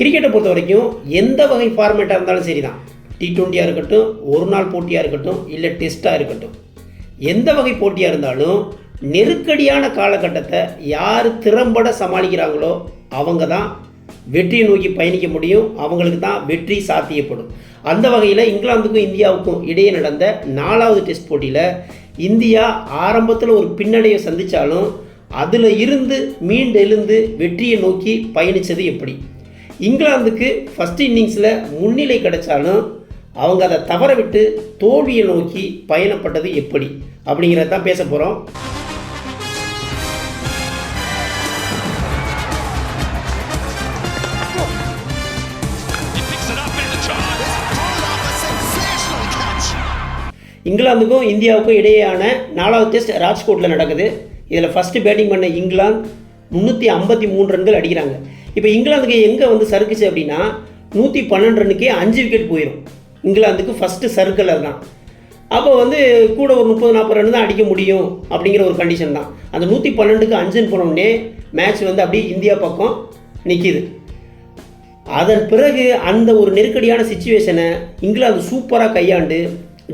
கிரிக்கெட்டை பொறுத்த வரைக்கும் எந்த வகை ஃபார்மேட்டாக இருந்தாலும் சரி தான் டி ட்வெண்ட்டியாக இருக்கட்டும் ஒரு நாள் போட்டியாக இருக்கட்டும் இல்லை டெஸ்ட்டாக இருக்கட்டும். எந்த வகை போட்டியாக இருந்தாலும் நெருக்கடியான காலகட்டத்தை யார் திறம்பட சமாளிக்கிறாங்களோ அவங்க தான் வெற்றியை நோக்கி பயணிக்க முடியும். அவங்களுக்கு தான் வெற்றி சாத்தியப்படும். அந்த வகையில் இங்கிலாந்துக்கும் இந்தியாவுக்கும் இடையே நடந்த நாலாவது டெஸ்ட் போட்டியில் இந்தியா ஆரம்பத்தில் ஒரு பின்னடைவை சந்தித்தாலும் அதில் இருந்து மீண்டெழுந்து வெற்றியை நோக்கி பயணித்தது எப்படி? இங்கிலாந்துக்கு ஃபஸ்ட் இன்னிங்ஸில் முன்னிலை கிடைச்சாலும் அவங்க அதை தவற விட்டு தோல்வியை நோக்கி பயணப்பட்டது எப்படி? அப்படிங்கிறத தான் பேச போகிறோம். இங்கிலாந்துக்கும் இந்தியாவுக்கும் இடையேயான நாலாவது டெஸ்ட் ராஜ்கோட்டில் நடக்குது. இதில் ஃபஸ்ட்டு பேட்டிங் பண்ண இங்கிலாந்து முந்நூற்றி ஐம்பத்தி மூணு ரன்கள் அடிக்கிறாங்க. இப்போ இங்கிலாந்துக்கு எங்கே வந்து சறுக்குச்சு அப்படின்னா நூற்றி பன்னெண்டு ரன்னுக்கே அஞ்சு விக்கெட் போயிடும் இங்கிலாந்துக்கு ஃபஸ்ட்டு சர்க்கிள் அதுதான். அப்போ வந்து கூட ஒரு முப்பது நாற்பது ரன் தான் அடிக்க முடியும் அப்படிங்கிற ஒரு கண்டிஷன் தான். அந்த நூற்றி பன்னெண்டுக்கு அஞ்சுன்னு போனோடனே மேட்ச் வந்து அப்படியே இந்தியா பக்கம் நிற்கிது அதன் பிறகு அந்த ஒரு நெருக்கடியான சுச்சுவேஷனை இங்கிலாந்து சூப்பராக கையாண்டு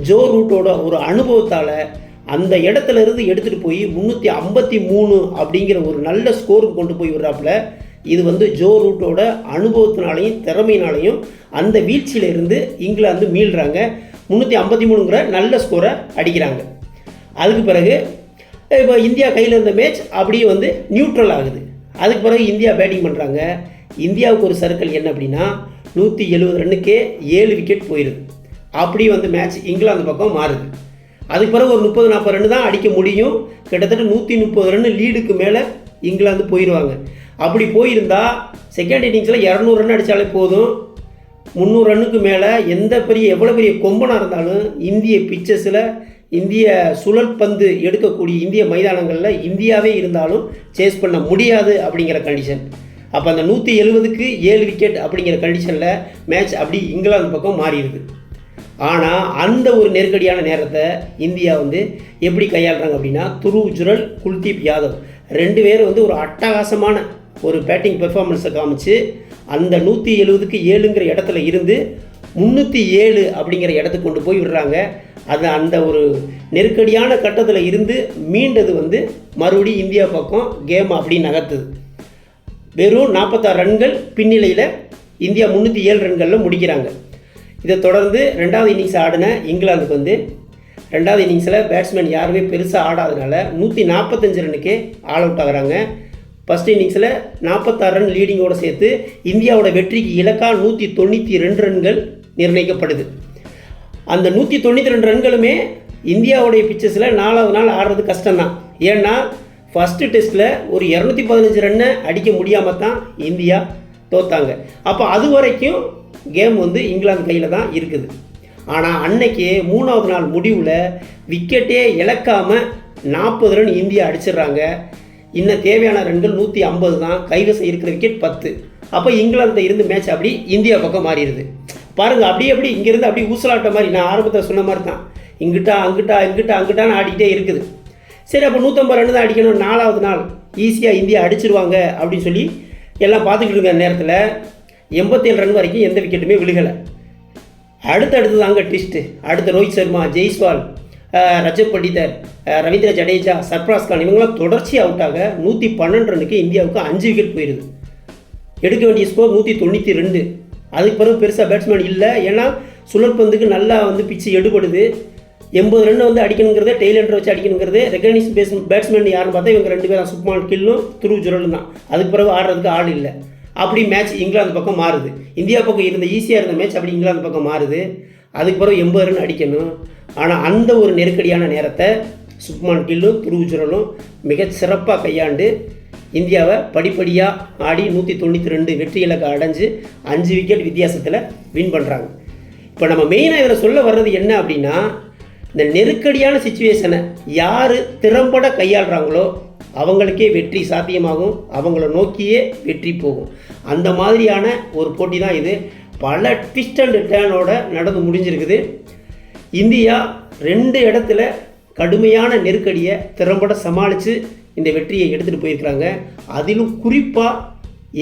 ஜோ ரூட்டோட ஒரு அனுபவத்தால் அந்த இடத்துல இருந்து எடுத்துகிட்டு போய் முந்நூற்றி ஐம்பத்தி மூணு அப்படிங்கிற ஒரு நல்ல ஸ்கோருக்கு கொண்டு போய் விடுறாப்புல. இது வந்து ஜோ ரூட்டோட அனுபவத்தினாலையும் திறமையினாலையும் அந்த வீழ்ச்சியிலிருந்து இங்கிலாந்து மீள்றாங்க. முந்நூற்றி ஐம்பத்தி மூணுங்கிற நல்ல ஸ்கோரை அடிக்கிறாங்க. அதுக்கு பிறகு இப்போ இந்தியா கையில் இருந்த மேட்ச் அப்படியே வந்து நியூட்ரல் ஆகுது. அதுக்கு பிறகு இந்தியா பேட்டிங் பண்ணுறாங்க இந்தியாவுக்கு ஒரு சர்க்கிள் என்ன அப்படின்னா நூற்றி எழுபது ரன்னுக்கே ஏழு விக்கெட் போயிடுது அப்படியே வந்து மேட்ச் இங்கிலாந்து பக்கம் மாறுது. அதுக்கு பிறகு ஒரு முப்பது நாற்பது ரன் தான் அடிக்க முடியும். கிட்டத்தட்ட நூற்றி முப்பது ரன் லீடுக்கு மேலே இங்கிலாந்து போயிடுவாங்க அப்படி போயிருந்தால் செகண்ட் இன்னிங்ஸில் இரநூறு ரன் அடித்தாலே போதும். முந்நூறு ரன்னுக்கு மேலே எந்த பெரிய எவ்வளோ பெரிய கொம்பனாக இருந்தாலும் இந்திய பிச்சஸில் இந்திய சுழல் பந்து எடுக்கக்கூடிய இந்திய மைதானங்களில் இந்தியாவே இருந்தாலும் சேஸ் பண்ண முடியாது அப்படிங்கிற கண்டிஷன் அப்போ அந்த நூற்றி எழுபதுக்கு ஏழு விக்கெட் அப்படிங்கிற கண்டிஷனில் மேட்ச் அப்படி இங்கிலாந்து பக்கம் மாறிடுது. ஆனால் அந்த ஒரு நெருக்கடியான நேரத்தை இந்தியா வந்து எப்படி கையாளுறாங்க அப்படின்னா துருவ் ஜுரல் குல்தீப் யாதவ். ரெண்டு பேரும் வந்து ஒரு அட்டகாசமான ஒரு பேட்டிங் பெர்ஃபார்மன்ஸை காமிச்சு அந்த நூற்றி எழுபதுக்கு ஏழுங்கிற இடத்துல இருந்து முந்நூற்றி ஏழு அப்படிங்கிற இடத்துக்கு கொண்டு போய் விடுறாங்க. அது அந்த ஒரு நெருக்கடியான கட்டத்தில் இருந்து மீண்டது வந்து மறுபடியும் இந்தியா பக்கம் கேம் அப்படி நகர்த்துது. வெறும் நாற்பத்தாறு ரன்கள் பின்னிலையில் இந்தியா முந்நூற்றி ஏழு ரன்களில் முடிக்கிறாங்க. இதை தொடர்ந்து ரெண்டாவது இன்னிங்ஸ் ஆடின இங்கிலாந்துக்கு வந்து ரெண்டாவது இன்னிங்ஸில் பேட்ஸ்மேன் யாருமே பெருசாக ஆடாதனால நூற்றி நாற்பத்தஞ்சு ரன்னுக்கே ஆல் அவுட் ஆகுறாங்க. ஃபஸ்ட் இன்னிங்ஸில் நாற்பத்தாறு ரன் லீடிங்கோடு சேர்த்து இந்தியாவோட வெற்றிக்கு இலக்காக நூற்றி தொண்ணூற்றி ரெண்டு ரன்கள் நிர்ணயிக்கப்படுது. அந்த நூற்றி தொண்ணூற்றி ரெண்டு ரன்களுமே இந்தியாவுடைய பிச்சஸில் நாலாவது நாள் ஆடுறது கஷ்டம்தான். ஏன்னா ஃபஸ்ட்டு டெஸ்ட்டில் ஒரு இரநூத்தி பதினஞ்சு ரன்னை அடிக்க முடியாமல் தான் இந்தியா தோத்தாங்க. அப்போ அது வரைக்கும் கேம் வந்து இங்கிலாந்து கையில் தான் இருக்குது. ஆனால் அன்னைக்கு மூணாவது நாள் முடிவில் விக்கெட்டே இழக்காமல் நாற்பது ரன் இந்தியா அடிச்சிடுறாங்க. இன்னும் தேவையான ரன்கள் நூற்றி ஐம்பது தான் கைவசம் இருக்கிற விக்கெட் பத்து. அப்போ இங்கிலாந்து இருந்து மேட்ச் அப்படி இந்தியா பக்கம் மாறிடுது. பாருங்கள் அப்படியே அப்படி இங்கேருந்து அப்படியே ஊசலாட்ட மாதிரி நான் ஆரம்பத்தில் சொன்ன மாதிரி தான். இங்கிட்டா அங்கிட்டா இங்கிட்டா அங்கிட்டான்னு ஆடிக்கிட்டே இருக்குது. சரி அப்போ நூற்றம்பது ரன் தான் அடிக்கணும். நாலாவது நாள் ஈஸியாக இந்தியா அடிச்சிருவாங்க அப்படின்னு சொல்லி எல்லாம் பார்த்துக்கிட்டு இருக்க நேரத்தில் எண்பத்தேழு ரன் வரைக்கும் எந்த விக்கெட்டுமே விழுகலை. அடுத்தடுத்து தாங்க ட்விஸ்ட்டு அடுத்த ரோஹித் சர்மா ஜெய்ஸ்வால் ரஜத் பண்டிதர் ரவீந்திர ஜடேஜா சர்ப்ராஸ் கான் இவங்களாம் தொடர்ச்சி அவுட்டாக நூற்றி பன்னெண்டு ரன்னுக்கு இந்தியாவுக்கு அஞ்சு விக்கெட் போயிடுது எடுக்க வேண்டிய ஸ்கோர் நூற்றி தொண்ணூற்றி ரெண்டு. அதுக்கு பிறகு பெருசாக பேட்ஸ்மேன் இல்லை. ஏன்னா சுழற்பந்துக்கு நல்லா வந்து பிச்சு எடுபடுது. எண்பது ரன் வந்து அடிக்கணுங்கிறத டெய்லண்டர் வச்சு அடிக்கணுங்கிறது ரெகனைஸ் பேஸ் பேட்ஸ்மேன் யாருன்னு பார்த்தா இவங்க ரெண்டு பேரும் சுப்மான் கில்லும் துருவ் ஜுரலும் தான். அதுக்கு பிறகு ஆடுறதுக்கு ஆள் இல்லை. அப்படி மேட்ச் இங்கிலாந்து பக்கம் மாறுது. இந்தியா பக்கம் இருந்த ஈஸியாக இருந்த மேட்ச் அப்படி இங்கிலாந்து பக்கம் மாறுது. அதுக்கு பிறகு எண்பது ரன் அடிக்கணும். ஆனால் அந்த ஒரு நெருக்கடியான நேரத்தை சுப்மான் கில்லும் துருவுச்சுரலும் மிக சிறப்பாக கையாண்டு இந்தியாவை படிப்படியாக ஆடி நூற்றி தொண்ணூற்றி ரெண்டு வெற்றி இலக்கை அடைஞ்சு அஞ்சு விக்கெட் வித்தியாசத்தில் வின் பண்ணுறாங்க இப்போ நம்ம மெயினாக இதில் சொல்ல வர்றது என்ன அப்படின்னா இந்த நெருக்கடியான சுச்சுவேஷனை யார் திறம்பட கையாளுறாங்களோ அவங்களுக்கே வெற்றி சாத்தியமாகும். அவங்கள நோக்கியே வெற்றி போகும். அந்த மாதிரியான ஒரு போட்டி தான் இது. பல ட்விஸ்ட் அண்ட் டேனோட நடந்து முடிஞ்சிருக்குது. இந்தியா ரெண்டு இடத்துல கடுமையான நெருக்கடியை திறம்பட சமாளித்து இந்த வெற்றியை எடுத்துகிட்டு போயிருக்கிறாங்க. அதிலும் குறிப்பாக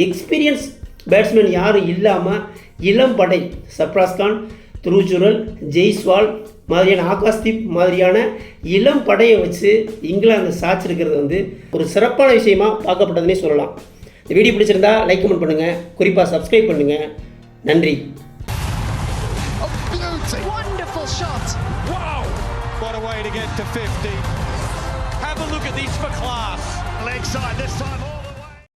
எக்ஸ்பீரியன்ஸ் பேட்ஸ்மேன் யாரும் இல்லாமல் இளம் படை சப்ராஸ் துருச்சுரல் ஜெய்ஸ்வால் மாதிரியான ஆகாஷ்தீப் மாதிரியான இளம் படையை வச்சு இங்கிலாந்து சாச்சிருக்கிறது வந்து ஒரு சிறப்பான விஷயமாக பார்க்கப்பட்டதுன்னே சொல்லலாம். இந்த வீடியோ பிடிச்சிருந்தா லைக் கமெண்ட் பண்ணுங்கள் குறிப்பாக சப்ஸ்கிரைப் பண்ணுங்கள் நன்றி A beauty. Wonderful shot. Wow! What a way to get to 50. Have a look at this for class. Leg side this time.